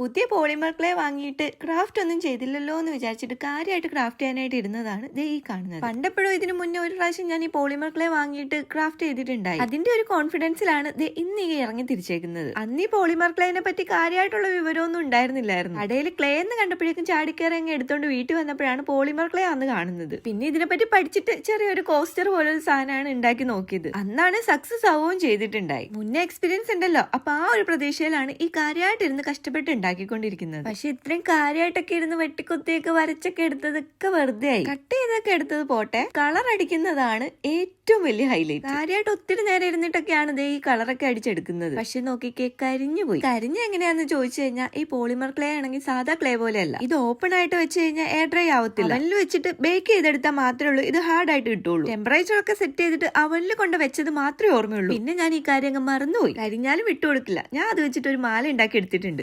പുതിയ polymer clay വാങ്ങിയിട്ട് craft ഒന്നും ചെയ്തില്ലല്ലോ എന്ന് വിചാരിച്ചിട്ട് കാര്യമായിട്ട് ക്രാഫ്റ്റ് ചെയ്യാനായിട്ട് ഇരുന്നതാണ് ദേ ഈ കാണുന്നത്. പണ്ടെപ്പോഴും ഇതിനു മുന്നേ ഒരു പ്രാവശ്യം ഞാൻ ഈ പോളിമർ ക്ലേ വാങ്ങിയിട്ട് ക്രാഫ്റ്റ് ചെയ്തിട്ടുണ്ടായി. അതിന്റെ ഒരു കോൺഫിഡൻസിലാണ് ദേ ഇന്ന് ഈ ഇറങ്ങി തിരിച്ചേക്കുന്നത്. അന്ന് ഈ പോളിമർ ക്ലേനെ പറ്റി കാര്യമായിട്ടുള്ള വിവരമൊന്നും ഉണ്ടായിരുന്നില്ലായിരുന്നു. കടയിൽ ക്ലേ എന്ന് കണ്ടപ്പോഴേക്കും ചാടിക്കയറി അങ്ങ് എടുത്തോണ്ട് വീട്ടിൽ വന്നപ്പോഴാണ് പോളിമർ ക്ലേ അന്ന് കാണുന്നത്. പിന്നെ ഇതിനെപ്പറ്റി പഠിച്ചിട്ട് ചെറിയൊരു കോസ്റ്റർ പോലൊരു സാധനമാണ് ഉണ്ടാക്കി നോക്കിയത്. അന്നാണ് സക്സസ് ആവുകയും ചെയ്തിട്ടുണ്ടായി. മുന്നേ എക്സ്പീരിയൻസ് ഉണ്ടല്ലോ. അപ്പൊ ആ ഒരു പ്രതീക്ഷയിലാണ് ഈ കാര്യമായിട്ട് ഇരുന്ന് കഷ്ടപ്പെട്ട് ഉണ്ടാക്കിക്കൊണ്ടിരിക്കുന്നത്. പക്ഷെ ഇത്രയും കാര്യമായിട്ടൊക്കെ ഇരുന്ന് വെട്ടിക്കൊത്തിയൊക്കെ വരച്ചൊക്കെ എടുത്തതൊക്കെ വെറുതെ ആയി കട്ട് ചെയ്തൊക്കെ എടുത്തത് പോട്ടെ. കളർ അടിക്കുന്നതാണ് ഏറ്റവും വലിയ ഹൈലൈറ്റ് കാര്യമായിട്ട് ഒത്തിരി നേരം ഇരുന്നിട്ടൊക്കെയാണ് ഈ കളറൊക്കെ അടിച്ചെടുക്കുന്നത്. പക്ഷെ നോക്കിക്കേ കരിഞ്ഞു പോയി. കരിഞ്ഞ എങ്ങനെയാന്ന് ചോദിച്ചു കഴിഞ്ഞാൽ ഈ പോളിമർ ക്ലേ ആണെങ്കിൽ സാധാ ക്ലേ പോലെയല്ല. ഇത് ഓപ്പൺ ആയിട്ട് വെച്ച് കഴിഞ്ഞാൽ എയർ ഡ്രൈ ആവത്തില്ല. അവനിൽ വെച്ചിട്ട് ബേക്ക് ചെയ്തെടുത്താൽ മാത്രമേ ഉള്ളൂ. ഇത് ഹാർഡ് ആയിട്ട് കിട്ടുള്ളൂ ടെമ്പറേച്ചർ ഒക്കെ സെറ്റ് ചെയ്തിട്ട് അവനിൽ കൊണ്ട് വെച്ചത് മാത്രമേ ഓർമ്മയുള്ളൂ. പിന്നെ ഞാൻ ഈ കാര്യം അങ്ങ് മറന്നുപോയി. കരിഞ്ഞാലും വിട്ടുകൊടുക്കില്ല. ഞാൻ അത് വെച്ചിട്ട് ഒരു മാല ഉണ്ടാക്കി എടുത്തിട്ടുണ്ട്.